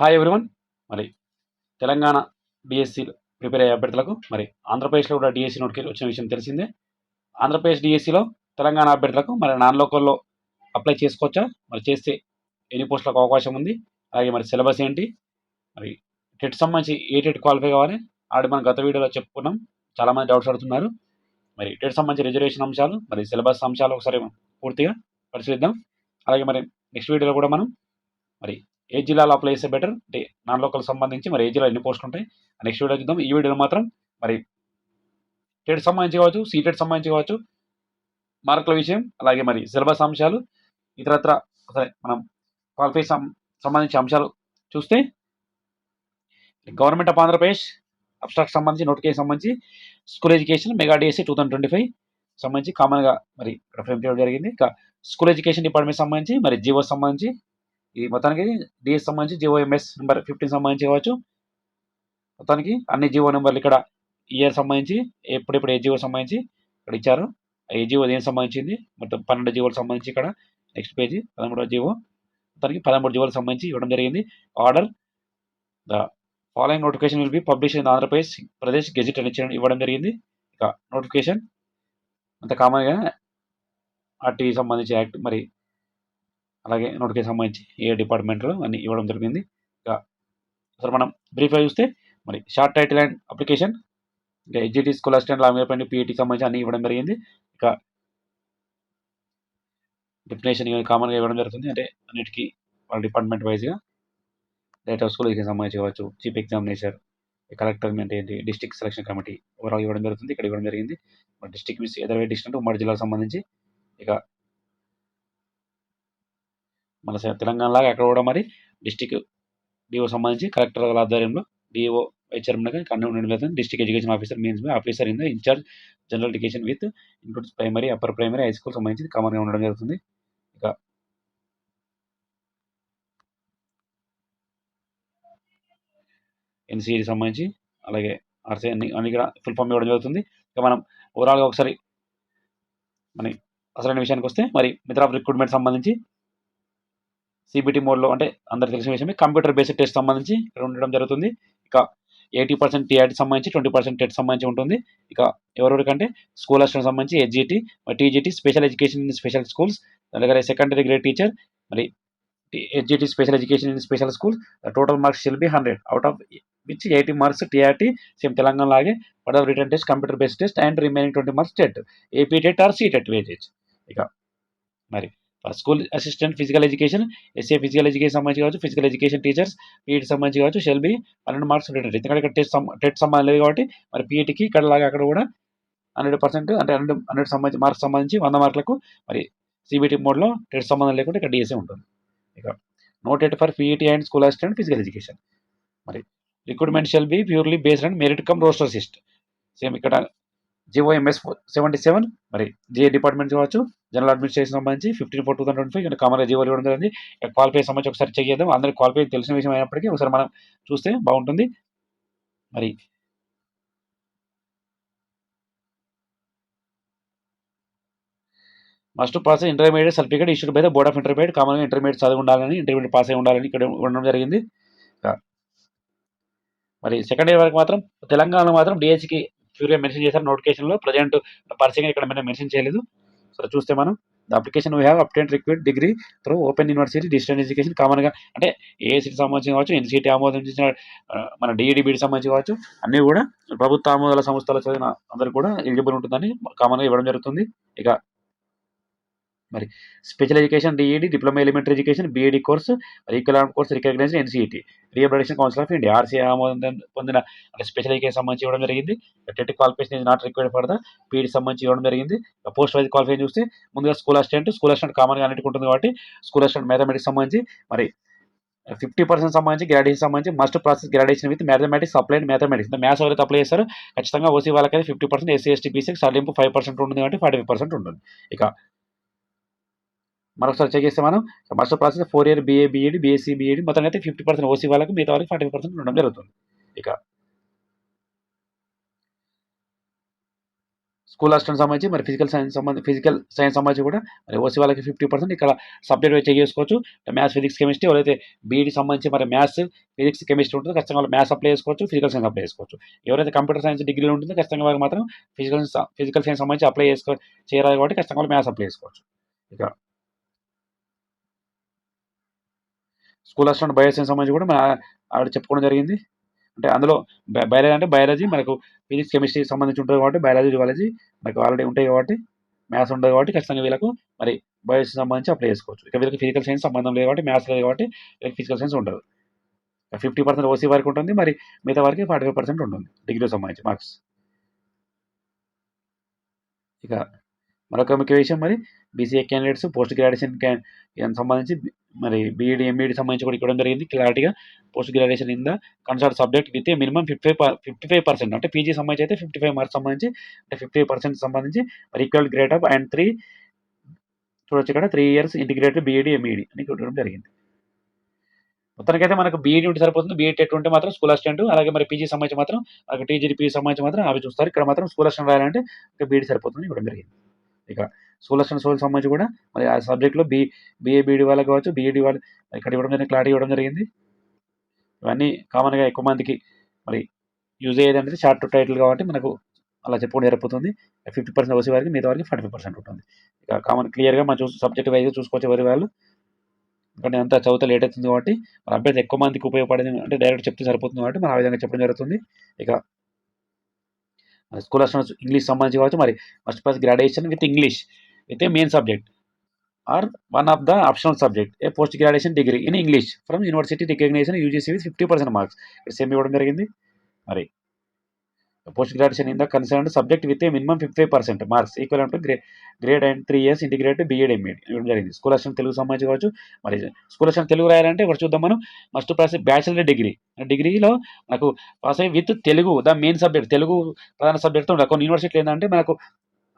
Hi everyone మరి Telangana DSC prepare అయ్యే అభ్యర్థులకు మరి ఆంధ్రప్రదేశ్లో కూడా డిఎస్సి నోటిఫికేషన్ వచ్చిన విషయం తెలిసిందే. ఆంధ్రప్రదేశ్ డిఎస్సిలో తెలంగాణ అభ్యర్థులకు మరి నాన్ లోకల్లో అప్లై చేసుకోవచ్చా? మరి చేస్తే ఎన్ని పోస్టులకు అవకాశం ఉంది? అలాగే మరి సిలబస్ ఏంటి? మరి టెట్ సంబంధించి ఏ టెట్ క్వాలిఫై కావాలి? ఆడి మనం గత వీడియోలో చెప్పుకున్నాం. చాలామంది డౌట్స్ అడుగుతున్నారు మరి టెట్ సంబంధించి రిజర్వేషన్ అంశాలు మరి సిలబస్ అంశాలు ఒకసారి పూర్తిగా పరిశీలిద్దాం. అలాగే మరి నెక్స్ట్ వీడియోలో కూడా మనం మరి ఏ జిల్లాలో అప్లై చేస్తే బెటర్ అంటే నాన్ లోకల్ సంబంధించి మరి ఏ జిల్లా ఎన్ని పోస్టులు ఉంటాయి? నెక్స్ట్ వీడియో చూద్దాం. ఈ వీడియోలో మాత్రం మరి టెట్ సంబంధించి కావచ్చు సీటెట్ సంబంధించి కావచ్చు మార్కుల విషయం అలాగే మరి సిలబస్ అంశాలు ఇతరత్ర సరే మనం క్వాలిఫై సంబంధించిన సంబంధించి అంశాలు చూస్తే గవర్నమెంట్ ఆఫ్ ఆంధ్రప్రదేశ్ అబ్స్ట్రాక్ట్ సంబంధించి నోటిఫికేషన్ సంబంధించి school education mega DSC two thousand twenty five సంబంధించి కామన్గా మరి ఇక్కడ ఫ్రేమ్ చేయడం జరిగింది. ఇంకా స్కూల్ ఎడ్యుకేషన్ డిపార్ట్మెంట్ సంబంధించి మరి జీవో సంబంధించి ఈ మొత్తానికి డిఎస్ సంబంధించి జివో ఎంఎస్ నెంబర్ ఫిఫ్టీన్ సంబంధించి కావచ్చు. మొత్తానికి అన్ని జివో నెంబర్లు ఇక్కడ ఇయర్ సంబంధించి ఎప్పుడెప్పుడు ఏ జియో సంబంధించి ఇక్కడ ఇచ్చారు. ఏ జియో దేనికి సంబంధించింది? మొత్తం పన్నెండు జియోలకు సంబంధించి ఇక్కడ. నెక్స్ట్ పేజీ పదమూడవ జియో మొత్తానికి పదమూడు జియోలకు సంబంధించి ఇవ్వడం జరిగింది. Order the following notification will be publish in Andhra Pradesh Pradesh gazette అని ఇవ్వడం జరిగింది. ఇక నోటిఫికేషన్ అంత కామన్గా ఆర్టీవీ సంబంధించి యాక్ట్ మరి అలాగే నోటికి సంబంధించి ఏ డిపార్ట్మెంట్లో అన్ని ఇవ్వడం జరిగింది. ఇక అసలు మనం బ్రీఫ్గా చూస్తే మరి షార్ట్ టైటిల్ అండ్ అప్లికేషన్ ఇంకా ఎడ్జిటీ స్కూల్ అసిస్టెంట్ లాంగ్ పీఈటీ సంబంధించి అన్ని ఇవ్వడం జరిగింది. ఇక డెఫినేషన్ కామన్గా ఇవ్వడం జరుగుతుంది. అంటే అన్నిటికీ వాళ్ళ డిపార్ట్మెంట్ వైజ్గా డేట్ ఆఫ్ స్కూల్ సంబంధించి కావచ్చు చీఫ్ ఎగ్జామినేషన్ కలెక్టర్ అంటే ఏంటి డిస్ట్రిక్ట్ సెలక్షన్ కమిటీ ఓవరాల్ ఇవ్వడం జరుగుతుంది. ఇక్కడ ఇవ్వడం జరిగింది. మరి డిస్ట్రిక్ట్ మిస్ ఎదర్ డిస్ట్రిక్ట్ ఉమ్మడి జిల్లాకు సంబంధించి ఇక మన తెలంగాణలాగా తెలంగాణ లాగా అక్కడ కూడా మరి డిస్టిక్ డిఓ సంబంధించి కలెక్టర్ గారి ఆధ్వర్యంలో డిఓ చైర్మన్గా ఇక్కడ ఉండడం జరుగుతుంది district education officer means officer in the in charge general education with includes primary upper primary high school సంబంధించి కామన్గా ఉండడం జరుగుతుంది. ఇక ఎన్సీఈ సంబంధించి అలాగే ఆర్సీ అన్ని అన్ని కూడా ఫుల్ ఫామ్ ఇవ్వడం జరుగుతుంది. ఇక మనం ఓవరాల్గా ఒకసారి మన అసలైన విషయానికి వస్తే మరి మిత్ర రిక్రూట్మెంట్ సంబంధించి సిబిటి మోడ్లో అంటే అందరికి తెలిసిన విషయమే కంప్యూటర్ బేస్డ్ టెస్ట్ సంబంధించి ఇక్కడ ఉండడం జరుగుతుంది. ఇక ఎయిటీ పర్సెంట్ టీఆర్టీ సంబంధించి ట్వంటీ పర్సెంట్ టెట్ సంబంధించి ఉంటుంది. ఇక ఎవరెవరికంటే స్కూల్ అసిస్టెంట్ సంబంధించి HGT TGT special education in special schools అలాగే సెకండరీ గ్రేడ్ టీచర్ మరి HGT special education in special school total marks shall be hundred. Out of which eighty marks TRT same Telangana లాగే for of written test computer based test and remaining twenty marks TET. AP TET R C TET wages ఇక మరి school assistant physical education SA physical education సంబంధించి కావచ్చు physical education teachers PET సంబంధించి కావచ్చు shall be పన్నెండు marks written ఎందుకంటే ఇక్కడ test TET సంబంధం లేదు కాబట్టి మరి పీఈటీకి ఇక్కడ లాగా అక్కడ కూడా హండ్రెడ్ పర్సెంట్ అంటే హండ్రెడ్ హండ్రెడ్ సంబంధించి మార్క్స్ సంబంధించి వంద మార్కులకు మరి సిబిటి మోడ్లో టెట్ సంబంధం లేకుండా ఇక్కడ డిఎస్ఏ ఉంటుంది. ఇక no TET for PET and school assistant physical education. మరి recruitment shall be purely based and merit cum roster system. Same ఇక్కడ జిఓఎంఎస్ సెవెంటీ సెవెన్ మరి జిఏ డిపార్ట్మెంట్ కావచ్చు జనరల్ అడ్మినిస్ట్రేషన్ సంబంధించి fifteen four two thousand twenty five common GO ఇవ్వడం జరిగింది. Qualify సంబంధించి ఒకసారి check చేద్దాం. అందరికి క్వాలిఫై తెలిసిన విషయం అయినప్పటికీ ఒకసారి మనం చూస్తే బాగుంటుంది. మరి must pass intermediate certificate issued by the board of intermediate కామన్గా ఇంటర్మీడియట్ చదివి ఉండాలని ఇంటర్మీడియట్ పాస్ అయి ఉండాలని ఇక్కడ ఉండడం జరిగింది. మరి సెకండ్ ఇయర్ వరకు మాత్రం తెలంగాణలో మాత్రం డిహెచ్కి ప్యూర్గా మెన్షన్ చేశారు నోటిఫికేషన్లో. ప్రజెంట్ పర్సంగా ఇక్కడ మీద మెన్షన్ చేయలేదు. సో చూస్తే మనం the application we have obtained required degree through open university distance education కామన్గా అంటే ఏసీకి సంబంధించి కావచ్చు ఎన్సీటీ ఆమోదం చేసిన మన డిఈడి బీడి సంబంధించి కావచ్చు అన్నీ కూడా ప్రభుత్వ ఆమోదాల సంస్థలు చదివిన అందరూ కూడా ఎలిజిబుల్ ఉంటుందని కామన్గా ఇవ్వడం జరుగుతుంది. ఇక మరి special education DEd diploma elementary education BEd course equal course recognize NCET rehabilitation council of India RCI ఆమోదం పొందిన అంటే స్పెషల్ ఎడ్యుకేషన్ సంబంధించి ఇవ్వడం జరిగింది. TET qualification is not required for the PEd సంబంధించి ఇవ్వడం జరిగింది. పోస్ట్ వైజ్ క్వాలిఫికేషన్ చూస్తే ముందుగా స్కూల్ అసిస్టెంట్ స్కూల్ అసిస్టెంట్ కామన్గా అన్నిటికీ ఉంటుంది కాబట్టి స్కూల్ అసిస్టెంట్ మ్యాథమెటిక్స్ సంబంధించి మరి ఫిఫ్టీ పర్సెంట్ సంబంధించి గ్రాడ్యుయేషన్ సంబంధించి must possess graduation with mathematics applied mathematics maths ఎవరైతే అప్లై చేస్తారో ఖచ్చితంగా ఓసీ వాళ్ళకైతే ఫిఫ్టీ పర్సెంట్ ఎస్సీ ఎస్టీ బీసీకి సడలింపు ఫైవ్ పర్సెంట్ ఉంటుంది కాబట్టి ఫార్టీ ఫైవ్ పర్సెంట్ ఉంటుంది. ఇక మరొకసారి చెక్ చేస్తే మనం must possess four year BA BEd BSc BEd మొత్తం అయితే ఫిఫ్టీ పర్సెంట్ ఓసీ వాళ్ళకి మిగతా వాళ్ళకి ఫార్టీ పర్సెంట్ ఉండడం జరుగుతుంది. ఇక స్కూల్ అసిస్టెంట్ సంబంధించి మరి ఫిజికల్ సైన్స్ సంబంధించి ఫిజికల్ సైన్స్ సంబంధించి కూడా మరి ఓసీ వాళ్ళకి ఫిఫ్టీ పర్సెంట్ ఇక్కడ సబ్జెక్ట్ వైజ్ చెక్ చేసుకోవచ్చు. మ్యాథ్స్ ఫిజిక్స్ కెమిస్ట్రీ ఎవరైతే బీఈడి సంబంధించి మరి మ్యాథ్స్ ఫిజిక్స్ కెమిస్ట్రీ ఉంటుందో ఖచ్చితంగా వాళ్ళు మ్యాథ్స్ అప్లై చేసుకోవచ్చు ఫిజికల్ సైన్స్ అప్లై చేసుకోవచ్చు. ఎవరైతే కంప్యూటర్ సైన్స్ డిగ్రీలో ఉంటుందో ఖచ్చితంగా వాళ్ళకి మాత్రం ఫిజికల్ ఫిజికల్ సైన్స్ సంబంధించి అప్లై చేసుకో చేయాలి కాబట్టి ఖచ్చితంగా వాళ్ళు మ్యాథ్స్ అప్లై చేసుకోవచ్చు. ఇక స్కూల్ అసిస్టెంట్ బయాలజీ సంబంధించి కూడా మన ఆవిడ చెప్పుకోవడం జరిగింది. అంటే అందులో బయాలజీ అంటే బయాలజీ మనకు ఫిజిక్స్ కెమిస్ట్రీ సంబంధించి ఉంటుంది కాబట్టి బయాలజీ జువాలజీ మనకు ఆల్రెడీ ఉంటాయి కాబట్టి మ్యాథ్స్ ఉంటుంది కాబట్టి ఖచ్చితంగా వీళ్ళకు మరి బయోసీ సంబంధించి అప్లై చేసుకోవచ్చు. ఇక వీళ్ళకి ఫిజికల్ సైన్స్ సంబంధం లేదు కాబట్టి మ్యాథ్స్ లేదు కాబట్టి వీళ్ళకి ఫిజికల్ సైన్స్ ఉండదు. ఫిఫ్టీ పర్సెంట్ ఓసీ వరకు ఉంటుంది మరి మిగతా వారికి ఫార్టీ ఫైవ్ పర్సెంట్ ఉంటుంది డిగ్రీ సంబంధించి మార్క్స్ ఇక మరొక ముఖ్య విషయం మరి BCA candidates post graduation can సంబంధించి మరి బీఈడి ఎంఈడి సంబంధించి కూడా ఇవ్వడం జరిగింది. క్లారిటీగా post graduation in the consult subject with minimum fifty five fifty five percent అంటే పీజీ సంబంధించి అయితే ఫిఫ్టీ ఫైవ్ మార్క్స్ సంబంధించి అంటే ఫిఫ్టీ పర్సెంట్ సంబంధించి మరి equal grade up and three చూడొచ్చు ఇక్కడ three years integrated BEd MEd అని ఇవ్వడం జరిగింది. మొత్తానికైతే మనకు బీఈడి ఉంటే సరిపోతుంది. బీఈడి టెట్ ఉంటే మాత్రం స్కూల్ అసిస్టెంట్ అలాగే మరి పీజీ సంబంధించి మాత్రం అలాగే టీజీడీ పీజీ సంబంధించి మాత్రం అవి చూస్తారు. ఇక్కడ మాత్రం స్కూల్ అసిస్టెంట్ రాయాలంటే బీఈడి సరిపోతుంది ఇవ్వడం జరిగింది. ఇక స్కూల్ అసిస్టెంట్ సోల్ సంబంధించి కూడా మరి ఆ సబ్జెక్ట్లో బీ బీఏ బీఈడి వాళ్ళకి కావచ్చు బీఈడి వాళ్ళు ఇక్కడ ఇవ్వడం జరిగింది క్లారిటీ ఇవ్వడం జరిగింది. ఇవన్నీ కామన్గా ఎక్కువ మందికి మరి యూజ్ అయ్యేది అనేది షార్ట్ టైటిల్ కాబట్టి మనకు అలా చెప్పుకోవడం జరిపోతుంది ఫిఫ్టీ పర్సెంట్ వచ్చే వారికి మిగతా వారికి ఫార్టీ పర్సెంట్ ఉంటుంది. ఇక కామన్ క్లియర్గా మనం చూసి సబ్జెక్ట్ వైజ్ చూసుకోవచ్చు ఎవరి వాళ్ళు. ఎందుకంటే అంతా చదివితే లేట్ అవుతుంది కాబట్టి మన అభ్యర్థి ఎక్కువ మందికి ఉపయోగపడేది అంటే డైరెక్ట్ చెప్తే సరిపోతుంది కాబట్టి మనం ఆ విధంగా చెప్పడం జరుగుతుంది. ఇక స్కూల్ ఇంగ్లీష్ సంబంధించి కావచ్చు మరి first class graduation with English with a main subject or one of the optional subject a post graduation degree in English from university recognition UGC with fifty percent marks ఇక్కడ same ఇవ్వడం జరిగింది. మరి post graduation in the concern subject with minimum fifty percent marks equal to gre grade and three years integrate BEd MEd ఇవ్వడం జరిగింది. School assistant Telugu సంబంధించి కావచ్చు మరి school assistant Telugu రాయాలంటే ఇక్కడ చూద్దాం మనం? ఫస్ట్ పాస్ బ్యాచిలర్ డిగ్రీ డిగ్రీలో మనకు పాస్ అయ్యి with Telugu the main subject Telugu ప్రధాన సబ్జెక్ట్తో ఉండాలి కొన్ని యూనివర్సిటీలు ఏంటంటే మనకు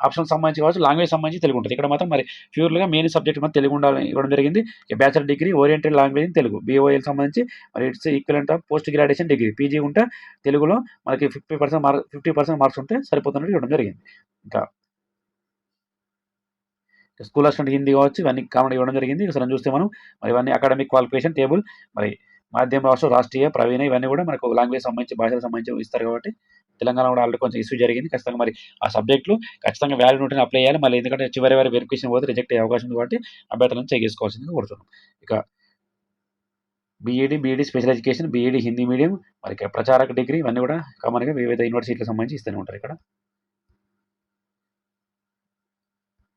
ఆప్షన్ సంబంధించి కావచ్చు లాంగ్వేజ్ సంబంధించి తెలుగు ఉంటుంది. ఇక్కడ మాత్రం మరి ప్యూర్గా మెయిన్ సబ్జెక్ట్ మాత్రం తెలుగు ఉండాలి ఇవ్వడం జరిగింది. Bachelor degree oriented language Telugu. BOL సంబంధించి మరి it's equivalent of post graduation degree. PG ఉంటే తెలుగులో మనకి fifty percent mark fifty percent marks ఉంటే సరిపోతున్నట్టు ఇవ్వడం జరిగింది. ఇంకా స్కూల్ అసిస్టెంట్ హిందీ కావచ్చు ఇవన్నీ కామన్ ఇవ్వడం జరిగింది. ఒకసారి చూస్తే మనం మరి ఇవన్నీ అకాడమిక్ క్వాలిఫికేషన్ టేబుల్ మరి మాధ్యమ రాష్ట్ర రాష్ట్రీయ ప్రవీణ ఇవన్నీ కూడా మనకు లాంగ్వేజ్ సంబంధించి భాషలకు సంబంధించి ఇస్తారు కాబట్టి తెలంగాణ కూడా ఆల్రెడీ కొంచెం ఇష్యూ జరిగింది. ఖచ్చితంగా మరి ఆ సబ్జెక్టులు ఖచ్చితంగా వాల్యూ ఉంటే అప్లై చేయాలి. మళ్ళీ ఎందుకంటే చివరి వారి వెరిఫికేషన్ పోతే రిజెక్ట్ అయ్యే అవకాశం ఉంది కాబట్టి అభ్యర్థులను చెక్ చేసుకోవాల్సిందిగా కోరుతున్నాం. ఇక BEd BEd special education BEd Hindi medium మరి ప్రచారక డిగ్రీ ఇవన్నీ కూడా కామన్గా వివిధ యూనివర్సిటీలకు సంబంధించి ఇస్తూనే ఉంటారు ఇక్కడ.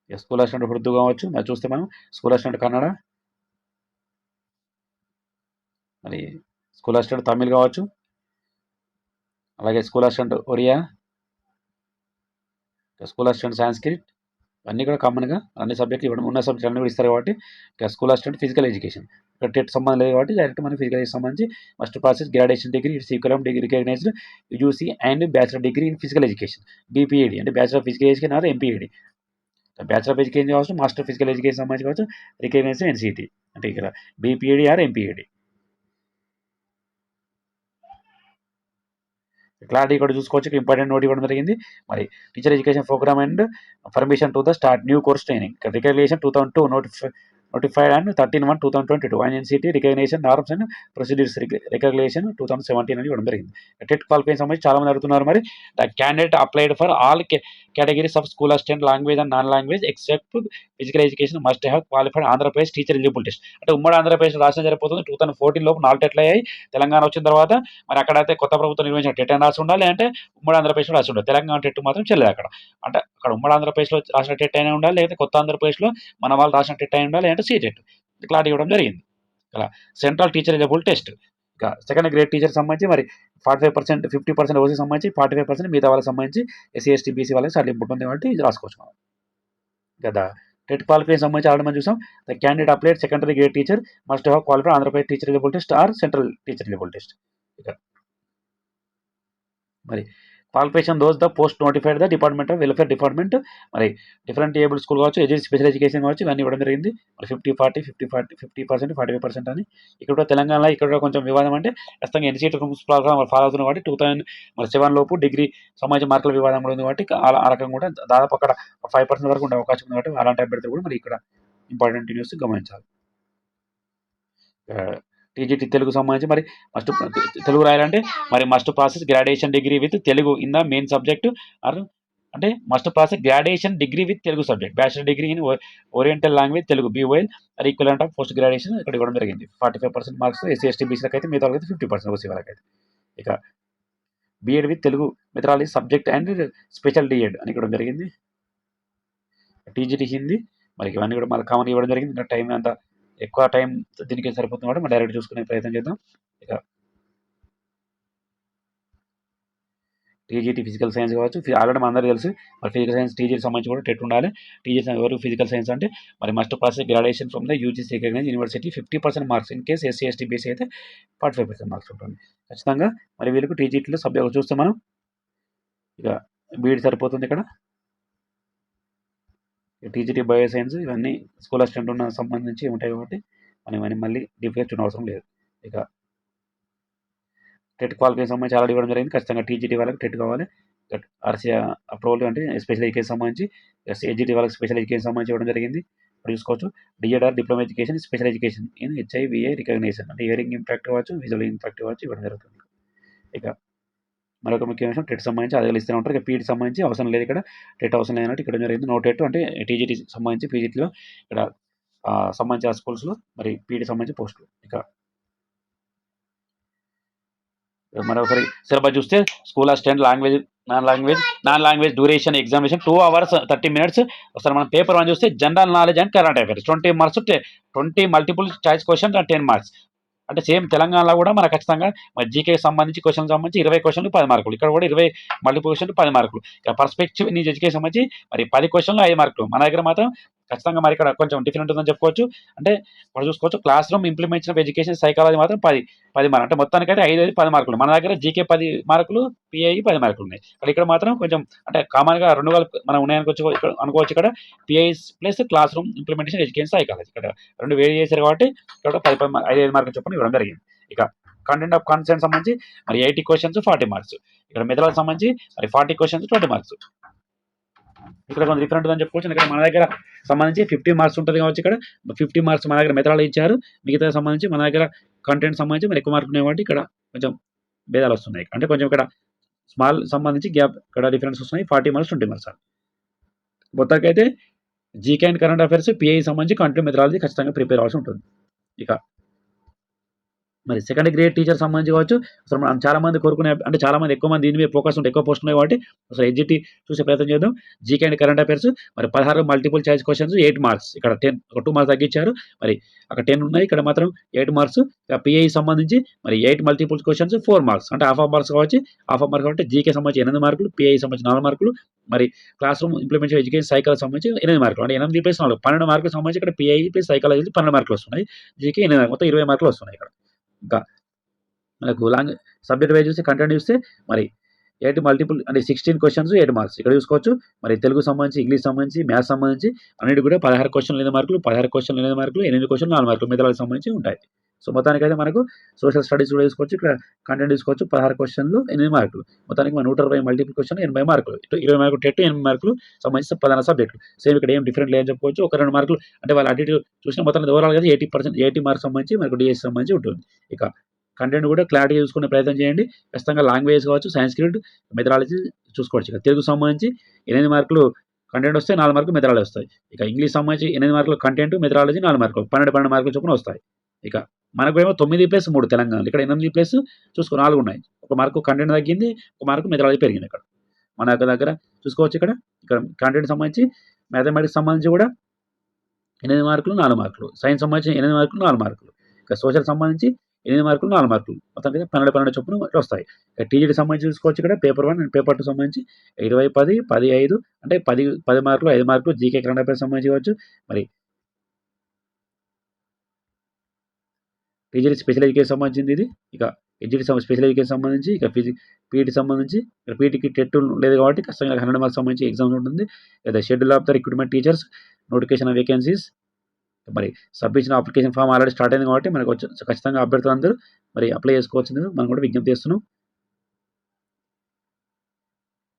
స్కూల్ అసిస్టెంట్ ఉర్దూ కావచ్చు మరి చూస్తే మనం స్కూల్ అసిస్టెంట్ కన్నడ మరి స్కూల్ అసిస్టెంట్ తమిళ్ కావచ్చు అలాగే school assistant Oriya school assistant Sanskrit అన్నీ కూడా కామన్గా అన్ని సబ్జెక్టులు ఇవ్వడం ఉన్న సబ్జెక్ట్ అన్నీ కూడా ఇస్తారు కాబట్టి ఇక స్కూల్ అసిస్టెంట్ ఫిజికల్ ఎడ్యుకేషన్ ఇక్కడ టెట్ సంబంధం లేదు కాబట్టి డైరెక్ట్ మన ఫిజికల్ సంబంధించి first possess graduation degree సీకులం degree recognized UGC and bachelor degree in physical education BPEd అంటే bachelor of physical education or MPEd bachelor of education కావచ్చు మాస్టర్ ఫిజికల్ ఎడ్యుకేషన్ సంబంధించి కావచ్చు రికగ్నైజ్ ఎన్సీటీ అంటే ఇక్కడ బీపీఈడి ఆర్ ఎంపీఈడి క్లారిటీ కూడా చూసుకోవచ్చు. Important note ఇవ్వడం జరిగింది. మరి teacher education program and permission to the start new course training recognition two thousand two notify notified and thirteen one notified on 13 1 2022 and NCT recognition norms and procedures recognition 2017 అని ఇవ్వడం జరిగింది. TET qualification సంబంధించి చాలా మంది అడుగుతున్నారు మరి. The candidate applied for all categories of school assistant language and non language except physical education must have qualified Andhra Pradesh teacher eligible test అంటే ఉమ్మడి ఆంధ్రప్రదేశ్ రాసిన జరిగిపోతుంది. టూ థౌసండ్ ఫోర్టీన్ లోపు నాలుగు టెట్లు అయ్యాయి. తెలంగాణ వచ్చిన తర్వాత మరి అక్కడైతే కొత్త ప్రభుత్వం నిర్వహించిన టెట్ అని రాసి ఉండాలి. అంటే ఉమ్మడి ఆంధ్రప్రదేశ్లో రాసి ఉండాలి. తెలంగాణ టెట్ మాత్రం చెల్లదు అక్కడ. అంటే అక్కడ ఉమ్మడి ఆంధ్రప్రదేశ్లో రాసిన టెట్ అయినా ఉండాలి. లేకపోతే కొత్త ఆంధ్రప్రదేశ్లో మన వాళ్ళు రాసిన టెట్ అయినా ఉండాలి. అంటే సీ టెట్. క్లారిటీ ఇవ్వడం జరిగింది. అలా సెంట్రల్ టీచర్ ఎలిజిబుల్ టెస్ట్ ఇంకా సెకండ్ గ్రేడ్ టీచర్ సంబంధించి మరి forty five percent fifty percent OC సంబంధించి ఫార్టీ ఫైవ్ పర్సెంట్ మిగతా వాళ్ళకి సంబంధించి ఎస్సీ ఎస్టీ బీసీ వాళ్ళకి సర్టిఫికెట్ ఉంటుంది కాబట్టి ఇది రాసుకోవచ్చు మనం. కదా? టెట్ క్వాలిఫికేషన్ సంబంధించి ఆల్రెడీ మనం చూసాం. The candidate applied secondary grade teacher must have qualified Andhra Pradesh teacher level test or central teacher level test ఇక మరి qualification those the post notified the department of welfare department మరి డిఫరెంట్ ఏబుల్ స్కూల్ కావచ్చు education special education కావచ్చు ఇవన్నీ ఇవ్వడం జరిగింది. మరి fifty forty fifty forty fifty percent forty five percent అని. ఇక్కడ కూడా తెలంగాణలో ఇక్కడ కొంచెం వివాదం అంటే ఖచ్చితంగా ఎన్సీటీ రూమ్స్ ప్రోగ్రామ్ ఫాలో అవుతుంది కాబట్టి టూ థౌసండ్ మరి సెవెన్ లోపు డిగ్రీ సమాజ మార్కుల వివాదం కూడా ఉంది కాబట్టి ఆ రకం కూడా దాదాపు అక్కడ ఫైవ్ పర్సెంట్ వరకు ఉండే అవకాశం ఉంది కాబట్టి అలాంటి అభ్యర్థులు కూడా మరి ఇక్కడ ఇంపార్టెంట్ న్యూస్ గమనించాలి. టీజీటీ తెలుగు సంబంధించి మరి మస్ట్ తెలుగు రాయాలంటే మరి must process graduation degree with Telugu in the main subject or అంటే must process graduation degree with Telugu subject. Bachelor degree in oriental language Telugu BOL అది ఈక్వలెంట్ ఆఫ్ పోస్ట్ గ్రాడ్యుయేషన్ ఇక్కడ ఇవ్వడం జరిగింది. Forty five percent marks SC ST బీసీలకు అయితే మిగతా అయితే fifty percent OC వాళ్ళకి అయితే ఇక BEd with Telugu methodology subject and special DEd అని ఇవ్వడం జరిగింది. టీజీటీ హిందీ మరి ఇవన్నీ కూడా మనకు కామన్ ఇవ్వడం జరిగింది. ఇంకా టైం అంత ఎక్కువ టైం దీనికి సరిపోతుంది కాబట్టి మనం డైరెక్ట్ చూసుకునే ప్రయత్నం చేద్దాం. ఇక టీజీటీ ఫిజికల్ సైన్స్ కావచ్చు. ఆల్రెడీ మన తెలుసు. మరి ఫిజికల్ సైన్స్ టీజీకి సంబంధించి కూడా టెట్ ఉండాలి. టీజీ ఎవరు ఫిజికల్ సైన్స్ అంటే మరి must pass graduation from the UGC recognise university fifty percent marks in case SC ST BC అయితే ఫార్టీ ఫైవ్ పర్సెంట్ మార్క్స్ ఉంటుంది. ఖచ్చితంగా. మరి వీళ్ళకి టీజీటీలో సభ్యులు చూస్తే మనం ఇక బీఈడి సరిపోతుంది ఇక్కడ. టీజీటీ బయో సైన్స్ ఇవన్నీ స్కూల్ అసిస్టెంట్ ఉన్న సంబంధించి ఉంటాయి కాబట్టి మనం ఇవన్నీ మళ్ళీ డీప్గా చూడవసరం లేదు. ఇక టెట్ క్వాలిఫికేషన్ సంబంధించి ఆల్రెడీ ఇవ్వడం జరిగింది. ఖచ్చితంగా టీజీటీ వాళ్ళకి టెట్ కావాలి. ఆర్సీ అప్రూవల్ అంటే స్పెషల్ ఎడ్యుకేషన్ సంబంధించి ఎస్జీటీ వాళ్ళకి స్పెషల్ ఎడ్యుకేషన్ సంబంధించి ఇవ్వడం జరిగింది. చూసుకోవచ్చు DEd or diploma education special education in HIVA recognition అంటే ఇయరింగ్ ఇంపాక్ట్ కావచ్చు విజువల్ ఇంపాక్ట్ కావచ్చు ఇవ్వడం జరుగుతుంది. ఇక మరొక ముఖ్యమైన విషయం టెట్ సంబంధించి అదే ఇస్తూనే ఉంటారు. ఇక పీటీ సంబంధించి అవసరం లేదు ఇక్కడ. టెట్ అవసరం లేనట్టు ఇక్కడ జరిగింది. నో టెట్ అంటే టీజీటీ సంబంధించి పీజీటీలో ఇక్కడ సంబంధించిన స్కూల్స్లో మరి పీటీ సంబంధించి పోస్టులు. ఇక మరొకసారి సిలబస్ చూస్తే school assistant language non language non language duration examination two hours thirty minutes. ఒకసారి మనం పేపర్ వన్ చూస్తే general knowledge and current affairs. Twenty marks twenty multiple choice question ten marks. అంటే సేమ్ తెలంగాణలో కూడా మనకు ఖచ్చితంగా మరి జీకే సంబంధించి క్వశ్చన్ సంబంధించి ఇరవై క్వశ్చన్లు పది మార్కులు. ఇక్కడ కూడా ఇరవై మల్టిపుల్ క్వశ్చన్లు పది మార్కులు. ఇక్కడ పర్స్పెక్టివ్ నీ ఎడ్యుకేషన్ సంబంధించి మరి పది క్వశ్చన్లు ఐదు మార్కులు. మన దగ్గర మాత్రం ఖచ్చితంగా మరి ఇక్కడ కొంచెం డిఫరెంట్ ఉందని చెప్పుకోవచ్చు. అంటే మనం చూసుకోవచ్చు class room implementation education psychology మాత్రం పది పది మార్కులు అంటే మొత్తానికైతే ఐదు ఐదు పది మార్కులు మన దగ్గర జీకే పది మార్కులు పిఐ పది మార్కులు ఉన్నాయి. కానీ ఇక్కడ మాత్రం కొంచెం అంటే కామన్గా రెండు వేల మనం ఉన్నాయనుకోవచ్చు ఇక్కడ అనుకోవచ్చు ఇక్కడ. PI plus class room implementation education psychology ఇక్కడ రెండు వేరు చేశారు కాబట్టి ఇక్కడ పది పది ఐదు ఐదు మార్కులు చొప్పున ఇవ్వడం జరిగింది. ఇక కంటెంట్ ఆఫ్ కాన్సెంట్ సంబంధించి మరి ఎయిటీ క్వశ్చన్స్ ఫార్టీ మార్క్స్ ఇక్కడ మెథడాలకు సంబంధించి మరి ఫార్టీ క్వశ్చన్స్ ట్వంటీ మార్క్స్ ఇక్కడ కొంచెం డిఫరెంట్ అని చెప్పుకోవచ్చు. ఇక్కడ మన దగ్గర సంబంధించి ఫిఫ్టీ మార్క్స్ ఉంటుంది కావచ్చు ఇక్కడ. ఫిఫ్టీ మార్క్స్ మన దగ్గర మెథడాలు ఇచ్చారు. మిగతా సంబంధించి మన దగ్గర కంటెంట్ సంబంధించి మరి ఎక్కువ మార్కులు ఉన్నాయి కాబట్టి ఇక్కడ కొంచెం భేదాలు వస్తున్నాయి. అంటే కొంచెం ఇక్కడ స్మాల్ సంబంధించి గ్యాప్ ఇక్కడ డిఫరెన్స్ వస్తున్నాయి. ఫార్టీ మార్క్స్ ట్వంటీ మార్క్స్ మొత్తానికి అయితే GK and current affairs PI సంబంధించి కంటెంట్ మెథడాలజీ ఖచ్చితంగా ప్రిపేర్ అవ్వాల్సి ఉంటుంది. ఇక మరి సెకండ్ గ్రేడ్ టీచర్ సంబంధించి కావచ్చు. అసలు మనం చాలా మంది కోరుకునే అంటే చాలా మంది ఎక్కువ మంది దీని మీద ఫోకస్ ఉంటే ఎక్కువ పోస్ట్ ఉన్నాయి కాబట్టి అసలు ఎడ్జిటీ చూసే ప్రయత్నం చేద్దాం. జీకే అండ్ కరెంట్ అఫైర్స్ మరి పదహారు multiple choice questions eight marks ఇక్కడ టెన్ ఒక టూ మార్క్స్ తగ్గించారు. మరి అక్కడ టెన్ ఉన్నాయి. ఇక్కడ మాత్రం ఎయిట్ మార్క్స్ ఇక పిఐ సంబంధించి మరి eight multiple questions four marks అంటే హాఫ్ ఆఫ్ మార్క్స్ కావచ్చు హాఫ్ ఆఫ్ మార్క్స్ కాబట్టి జీకే సంబంధించి ఎనిమిది మార్కులు పిఐ సంబంధించి నాలుగు మార్కులు. మరి class room implement education psychology సంబంధించి ఎనిమిది మార్కులు. అంటే ఎనిమిది ప్లస్ నాలుగు పన్నెండు మార్కులు సంబంధించి ఇక్కడ పిఐ ప్లస్ సైకాలజీ పన్నెండు మార్కులు వస్తున్నాయి. జీకే ఎనిమిది మొత్తం ఇరవై మార్కులు వస్తున్నాయి ఇక్కడ. ఇంకా మనకు లాంగ్ సబ్జెక్ట్ వైజ్ చూస్తే కంటెంట్ చూస్తే మరి ఎయిట్ మల్టిపుల్ అంటే సిక్స్టీన్ క్వశ్చన్స్ ఎయిట్ మార్క్స్ ఇక్కడ చూసుకోవచ్చు. మరి తెలుగు సంబంధించి ఇంగ్లీష్ సంబంధించి మ్యాథ్స్ సంబంధించి అన్నిటి కూడా పదహారు క్వశ్చన్లు ఎనిమిది మార్కులు పదహారు క్వశ్చన్లు ఎనిమిది మార్కులు ఎనిమిది క్వశ్చన్లు నాలుగు మార్కులు మిగతాలకు సంబంధించి ఉంటాయి. సో మొత్తానికి అయితే మనకు సోషల్ స్టడీస్ కూడా తీసుకోవచ్చు ఇక్కడ కంటెంట్ తీసుకోవచ్చు పదహారు క్వశ్చన్లు ఎనిమిది మార్కులు మొత్తానికి మన నూట ఇరవై మల్టిపుల్ క్వశ్చన్ ఎనభై మార్కులు ఇటు ఇరవై మార్కులు టెట్ ఎనిమిది మార్కులు సంబంధించిన ప్రధాన సబ్జెక్టులు సేమ్ ఇక్కడ ఏం డిఫరెంట్ లేదని చెప్పుకోవచ్చు. ఒక రెండు మార్కులు అంటే వాళ్ళు అటు ఇటు చూసిన మొత్తం ఓవరాల్ అయితే ఎయిటీ పర్సెంట్ ఎయిటీ మార్క్స్ సంబంధించి మనకు డిఎస్ సంబంధించి ఉంటుంది. ఇక కంటెంట్ కూడా క్లారిటీ చూసుకునే ప్రయత్నం చేయండి. ఖచ్చితంగా లాంగ్వేజ్ కావచ్చు సంస్క్రిట్ మెథడాలజీ చూసుకోవచ్చు. ఇక తెలుగు సంబంధించి ఎనిమిది మార్కులు కంటెంట్ వస్తే నాలుగు మార్కులు మెథడాలజీ వస్తాయి. ఇక ఇంగ్లీష్ సంబంధించి ఎనిమిది మార్కులు కంటెంట్ మెథడాలజీ నాలుగు మార్కులు పన్నెండు పన్నెండు మార్కులు చొప్పున వస్తాయి. ఇక మనకు ఏమో తొమ్మిది ప్లస్ మూడు తెలంగాణలో ఇక్కడ ఎనిమిది ప్లస్ చూసుకో నాలుగు ఉన్నాయి. ఒక మార్కు కంటెంట్ తగ్గింది ఒక మార్కు మెథడాలజీ పెరిగింది ఇక్కడ. మన యొక్క దగ్గర చూసుకోవచ్చు ఇక్కడ. ఇక్కడ కంటెంట్ సంబంధించి మ్యాథమెటిక్స్ సంబంధించి కూడా ఎనిమిది మార్కులు నాలుగు మార్కులు. సైన్స్ సంబంధించి ఎనిమిది మార్కులు నాలుగు మార్కులు. ఇక సోషల్ సంబంధించి ఎనిమిది మార్కులు నాలుగు మార్కులు. మొత్తం కదా పన్నెండు పన్నెండు చొప్పున వస్తాయి. ఇక టీజీటీ సంబంధించి చూసుకోవచ్చు ఇక్కడ. Paper one and paper two సంబంధించి ఇరవై పది పది ఐదు అంటే పది పది మార్కులు ఐదు మార్కులు జీకే కరెంట్ అఫైర్స్ సంబంధించి కావచ్చు. మరి టీజీటీ స్పెషల్ ఎడ్యుకేషన్ సంబంధించింది ఇది. ఇక ఎడ్జిటి స్పెషల్ ఎడ్యుకేషన్ సంబంధించి ఇక పీజీ పీఈటీ సంబంధించి ఇక్కడ పీఈటీకి టెట్ లేదు కాబట్టి ఖచ్చితంగా హండ్రెడ్ మార్క్స్ సంబంధించి ఎగ్జామ్స్ ఉంటుంది. లేదా schedule of the recruitment teachers notification of vacancies మరి submission application form already start అయింది కాబట్టి మనకు వచ్చి ఖచ్చితంగా అభ్యర్థులందరూ మరి అప్లై చేసుకోవచ్చు మనం కూడా విజ్ఞప్తి చేస్తున్నాం.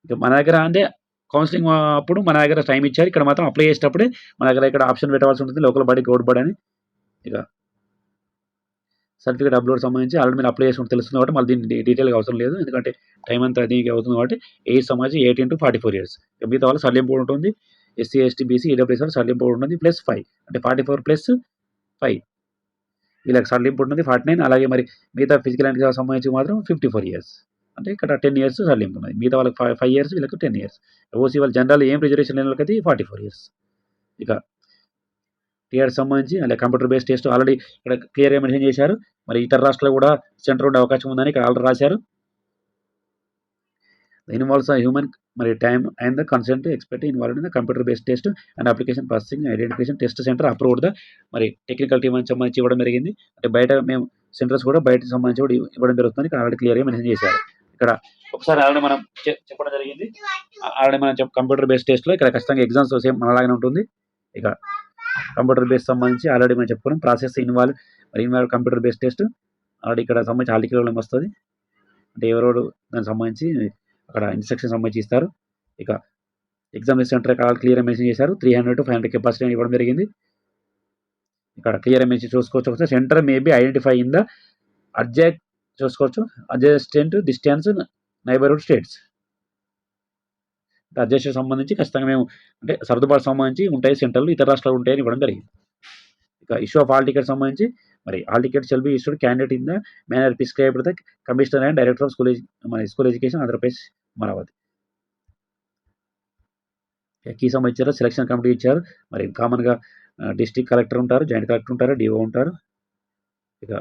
ఇక మన దగ్గర అంటే కౌన్సిలింగ్ అప్పుడు మన దగ్గర టైం ఇచ్చారు. ఇక్కడ మాత్రం అప్లై చేసేటప్పుడే మన దగ్గర ఇక్కడ ఆప్షన్ పెట్టవలసి ఉంటుంది. లోకల్ బాడీ గౌడ్ బాడీ అని. ఇక సర్టిఫికేట్ అప్లోడ్ సంబంధించి ఆల్రెడీ మీరు అప్లై చేసుకుంటే తెలుస్తుంది కాబట్టి మళ్ళీ దీన్ని డీటెయిల్గా అవసరం లేదు. ఎందుకంటే టైం అంతా దీనికి అవుతుంది కాబట్టి ఏజ్ సంబంధించి eighteen to forty four years. మిగతా వాళ్ళు సర్లింపు ఉంటుంది. ఎస్సీ ఎస్టీ బీసీ ఈడబ్ల్యూఎస్ వాళ్ళు సర్లింపు ఉంటుంది ప్లస్ ఫైవ్. అంటే ఫార్టీ ఫోర్ ప్లస్ ఫైవ్. వీళ్ళకి సర్లింపు ఉంటుంది ఫార్టీ నైన్. అలాగే మరి మిగతా ఫిజికల్ అండ్ సంబంధించి మాత్రం ఫిఫ్టీ ఫోర్ ఇయర్స్. అంటే ఇక్కడ టెన్ ఇయర్స్ సర్లింపు ఉన్నది. మిగతా వాళ్ళకి ఫైవ్ ఫైవ్ ఇయర్స్ వీళ్ళకి టెన్ ఇయర్స్. ఓసీ వాళ్ళు జనరల్ ఏం రిజర్వేషన్ లేని వాళ్ళకి ఫార్టీ ఫోర్ ఇయర్స్. ఇక టీఆర్ సంబంధించి అలాగే కంప్యూటర్ బేస్డ్ టెస్ట్ ఆల్రెడీ ఇక్కడ క్లియర్గా మెన్షన్ చేశారు. మరి ఇతర రాష్ట్రాలు కూడా సెంటర్ ఉండే అవకాశం ఉందని ఇక్కడ ఆల్రెడీ రాశారు. ఇన్వాల్వ్స్ హ్యూమన్ మరి time and the consent expect involve in the computer based test and application processing identification test centre approved the మరి టెక్నికల్ టీమ్ అని సంబంధించి ఇవ్వడం జరిగింది. అంటే బయట మేము సెంటర్స్ కూడా బయట సంబంధించి కూడా ఇవ్వడం జరుగుతుంది ఇక్కడ ఆల్రెడీ క్లియర్గా మెన్షన్ చేశారు. ఇక్కడ ఒకసారి ఆల్రెడీ మనం చెప్పడం జరిగింది. ఆల్రెడీ మనం కంప్యూటర్ బేస్డ్ టెస్ట్లో ఇక్కడ ఖచ్చితంగా ఎగ్జామ్స్ సేమ్ మనలాగానే ఉంటుంది. ఇక కంప్యూటర్ బేస్ సంబంధించి ఆల్రెడీ మనం చెప్పుకున్నాం ప్రాసెస్ ఇన్వాల్వ్ మరి involve computer base test already ఇక్కడ సంబంధించి ఆర్టికల్లో వస్తుంది. అంటే ఎవరెవరు దానికి సంబంధించి అక్కడ ఇన్స్ట్రక్షన్ సంబంధించి ఇస్తారు. ఇక exam centre call clear mention చేశారు. Three hundred to five hundred capacity ఇవ్వడం జరిగింది. ఇక్కడ క్లియర్ మెన్షన్ చూసుకోవచ్చు. ఒకసారి centre maybe identify in the adjacent చూసుకోవచ్చు. Adjacent distance neighbourhood states adjust సంబంధించి ఖచ్చితంగా మేము అంటే సర్దుబాటు సంబంధించి ఉంటాయి సెంటర్లు ఇతర రాష్ట్రాలు ఉంటాయని ఇవ్వడం జరిగింది. ఇక ఇష్యూ ఆఫ్ ఆల్ టికెట్ సంబంధించి మరి hall ticket shall be issued candidate in the manner prescribe the commissioner and director of school మన స్కూల్ ఎడ్యుకేషన్ ఆంధ్రప్రదేశ్ అమరావతి కీ సంబంధించారు సెలక్షన్ కమిటీ ఇచ్చారు మరి కామన్గా డిస్టిక్ కలెక్టర్ ఉంటారు జాయింట్ కలెక్టర్ ఉంటారు డిఓ ఉంటారు. ఇక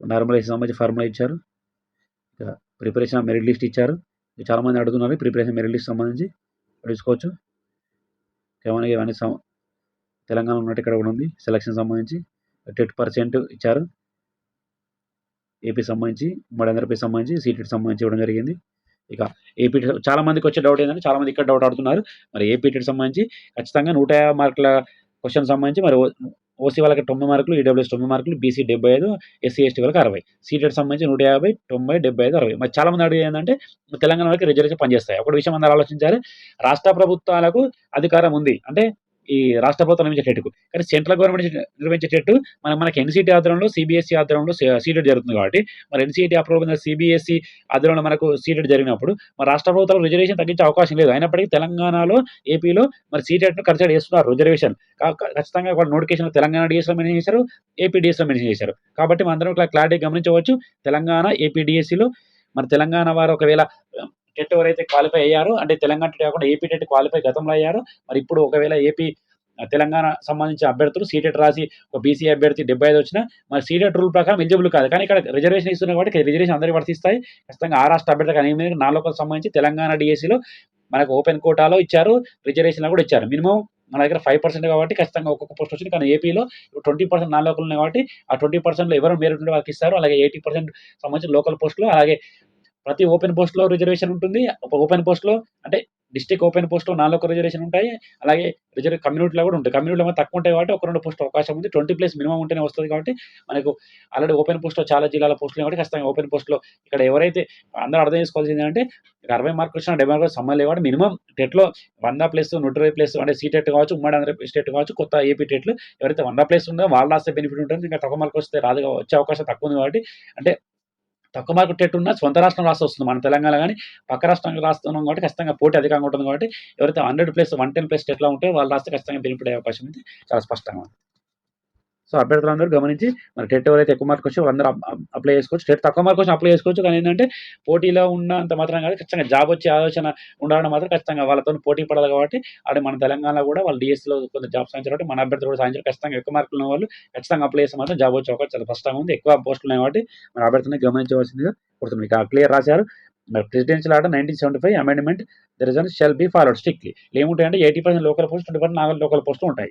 నార్మలైజ్ సంబంధించి ఫార్ములా ఇచ్చారు. ఇక ప్రిపరేషన్ మెరిట్ లిస్ట్ ఇచ్చారు. చాలామంది చాలా మంది అడుగుతున్నారు ప్రిపరేషన్ మెరిట్ లిస్ట్ సంబంధించి. ఇక్కడ కేవలం ఇవన్నీ తెలంగాణ ఉన్నట్టు ఇక్కడ కూడా ఉంది. సెలక్షన్ సంబంధించి టెట్ పర్సెంట్ ఇచ్చారు. ఏపీ సంబంధించి ఉమ్మడి ఆంధ్రప్రదేశ్ సంబంధించి సీటెట్ సంబంధించి ఇవ్వడం జరిగింది. ఇక ఏపీ చాలా మందికి వచ్చే డౌట్ ఏంటంటే చాలా మంది ఇక్కడ డౌట్ ఆడుతున్నారు. మరి ఏపీటెట్ సంబంధించి ఖచ్చితంగా నూట యాభై మార్కుల క్వశ్చన్ సంబంధించి మరి ఓసీ వాళ్ళకి తొంభై మార్కులు ఈడబ్ల్యూఎస్ తొంభై మార్కులు బీసీ డెబ్బై ఐదు ఎస్సీ ఎస్టీ వాళ్ళకి అరవై. సీటెడ్ సంబంధించి నూట యాభై తొంభై డెబ్బై ఐదు అరవై. మరి చాలా మంది అడిగేది ఏంటంటే తెలంగాణ వాళ్ళకి రిజర్వేషన్ పనిచేస్తాయి? ఒకటి విషయం అందరూ ఆలోచించాలి రాష్ట్ర ప్రభుత్వాలకు అధికారం ఉంది. అంటే ఈ రాష్ట్ర ప్రభుత్వం నిర్మించేటట్టు. కానీ సెంట్రల్ గవర్నమెంట్ నిర్మించేటట్టు మనం మన మనకి ఎన్సీటీ ఆధ్వర్యంలో సిబిఎస్ఈ ఆధ్వర్యంలో సీటెడ్ జరుగుతుంది కాబట్టి మరి ఎన్సీటీ అప్రూవ్ సిబిఎస్ఈ ఆధ్వర్యంలో మనకు సీటెడ్ జరిగినప్పుడు మరి రాష్ట్ర ప్రభుత్వాలు రిజర్వేషన్ తగ్గించే అవకాశం లేదు. అయినప్పటికీ తెలంగాణలో ఏపీలో మరి సీటెట్ను కన్సిడర్ చేస్తున్నారు రిజర్వేషన్. కా- ఖచ్చితంగా వాళ్ళ నోటిఫికేషన్ తెలంగాణ డిఎస్లో మెన్షన్ చేశారు ఏపీ డిఎస్లో మెన్షన్ చేశారు. కాబట్టి మనం అందరం ఇట్లా క్లారిటీ గమనించవచ్చు తెలంగాణ ఏపీ డిఎస్సిలో మరి తెలంగాణ వారు ఒకవేళ టెట్ ఎవరైతే క్వాలిఫై అయ్యారో అంటే తెలంగాణ టెట్ కాకుండా ఏపీ టెట్ క్వాలిఫై గతంలో అయ్యారు మరి ఇప్పుడు ఒకవేళ ఏపీ తెలంగాణ సంబంధించిన అభ్యర్థులు సీటెట్ రాసి ఒక బీసీ అభ్యర్థి డెబ్బై ఐదు వచ్చినా మరి సీటెట్ రూల్ ప్రకారం ఎలిజిబుల్ కాదు. కానీ ఇక్కడ రిజర్వేషన్ ఇస్తున్నారు కాబట్టి రిజర్వేషన్ అందరికీ వర్తిస్తాయి. ఖచ్చితంగా ఆ రాష్ట్ర అభ్యర్థి కానీ నాలుగు సంబంధించి తెలంగాణ డిఎస్సిలో మనకు ఓపెన్ కోటాలో ఇచ్చారు రిజర్వేషన్లో కూడా ఇచ్చారు. మినిమం మన దగ్గర ఫైవ్ పర్సెంట్ కాబట్టి ఖచ్చితంగా ఒక్కొక్క పోస్ట్ వచ్చింది. కానీ ఏపీలో ట్వంటీ పర్సెంట్ నాన్ లోకల్ ఉన్నాయి కాబట్టి ఆ ట్వంటీ పర్సెంట్లో ఎవరు మేరకు వాళ్ళకి ఇస్తారు అలాగే ఎయిటీ పర్సెంట్ సంబంధించిన లోకల్ పోస్టులు అలాగే ప్రతి ఓపెన్ పోస్ట్లో రిజర్వేషన్ ఉంటుంది. ఒక ఓపెన్ పోస్ట్లో అంటే డిస్టిక్ ఓపెన్ పోస్ట్లో నాలుగు ఒక రిజర్వేషన్ ఉంటాయి. అలాగే రిజర్వ్ కమ్యూనిటీలో కూడా ఉంటాయి. కమ్యూనిటీలో తక్కువ ఉంటాయి కాబట్టి ఒక రెండు పోస్ట్ అవకాశం ఉంది. ట్వంటీ ప్లేస్ మినిమం ఉంటేనే వస్తుంది కాబట్టి మనకు ఆల్రెడీ ఓపెన్ పోస్ట్లో చాలా జిల్లాల పోస్టులు కాబట్టి ఖచ్చితంగా ఓపెన్ పోస్ట్లో ఇక్కడ ఎవరైతే అందరూ అర్థం చేసుకోవాల్సింది ఏంటంటే అరవై మార్కులు వచ్చినా డెబ్బై మార్కులు సంబంధం లేవు కాబట్టి మినిమం టెట్లో వంద ప్లేస్ నూట ఇరవై ప్లేస్ అంటే సీటెట్ కావచ్చు ఉమ్మడి ఆంధ్రప్రదేశ్ స్టేట్ కావచ్చు కొత్త ఏపీ టెట్లు ఎవరైతే వంద ప్లేస్ ఉందో వాళ్ళ రాస్తే బెనిఫిట్ ఉంటుంది. ఇంకా తక్కువ మార్కులు వస్తే రాదు వచ్చే అవకాశం తక్కువ ఉంది కాబట్టి అంటే తక్కువ మార్కు టెట్ ఉన్నా సొంత రాష్ట్రం రాష్ట్రం వస్తుంది. మన తెలంగాణ కానీ పక్క రాష్ట్రానికి రాస్తున్నాం కాబట్టి ఖచ్చితంగా పోటీ అధికంగా ఉంటుంది కాబట్టి ఎవరైతే hundred plus one ten plus స్టేట్లో ఉంటే వాళ్ళు రాస్తే ఖచ్చితంగా బెనిఫిట్ అయ్యే అవకాశం అయితే చాలా స్పష్టంగా ఉంది. సో అభ్యర్థులందరూ గమనించి మరి టెట్ ఎవరైతే ఎక్కువ మార్క్ వచ్చి వాళ్ళందరూ అప్లై చేసుకోవచ్చు. టెట్ తక్కువ మార్క్ వచ్చి అప్లై చేసుకోవచ్చు. కానీ ఏంటంటే పోటీలో ఉన్నంత మాత్రం కాదు ఖచ్చితంగా జాబ్ వచ్చే ఆలోచన ఉండాలని మాత్రం ఖచ్చితంగా వాళ్ళతో పోటీ పడాలి కాబట్టి అక్కడ మన తెలంగాణలో కూడా వాళ్ళు డిఎస్సీలో కొంత జాబ్ సాధించారు కాబట్టి మన అభ్యర్థులు కూడా సాధించారు. ఖచ్చితంగా ఎక్కువ మార్కులు ఉన్న వాళ్ళు ఖచ్చితంగా అప్లై చేస్తే మాత్రం జాబ్ వచ్చే అవకాశం చాలా స్పష్టంగా ఉంది. ఎక్కువ పోస్టులు ఉన్నాయి కాబట్టి మన అభ్యర్థులను గమనించవలసిందిగా కోరుతున్నాం. ఇక క్లియర్ రాశారు. మరి presidential order nineteen seventy five amendment the result shall be followed strictly ఏముంటాయంటే eighty percent local post twenty percent నాలుగు లోకల్ పోస్టులు ఉంటాయి.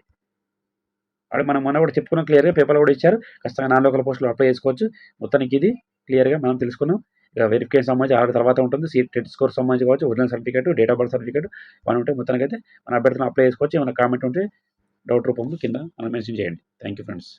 అక్కడ మనం మొన్న కూడా చెప్పుకున్నాం క్లియర్గా పేపర్లో కూడా ఇచ్చారు. ఖచ్చితంగా నాన్ లోకల్ పోస్టులు అప్లై చేసుకోవచ్చు. మొత్తానికి ఇది క్లియర్గా మనం తెలుసుకున్నాం. ఇక వెరిఫికేషన్ సంబంధించి ఆరు తర్వాత ఉంటుంది. సీట్ టెట్ స్కోర్ సంబంధించి కావచ్చు original certificate date of birth certificate మనం ఉంటే మొత్తానికి అయితే మన అభ్యర్థులను అప్లై చేసుకోవచ్చు. ఏమైనా కామెంట్ ఉంటే డౌట్ రూపంలో కింద మనం మెన్షన్ చేయండి. Thank you friends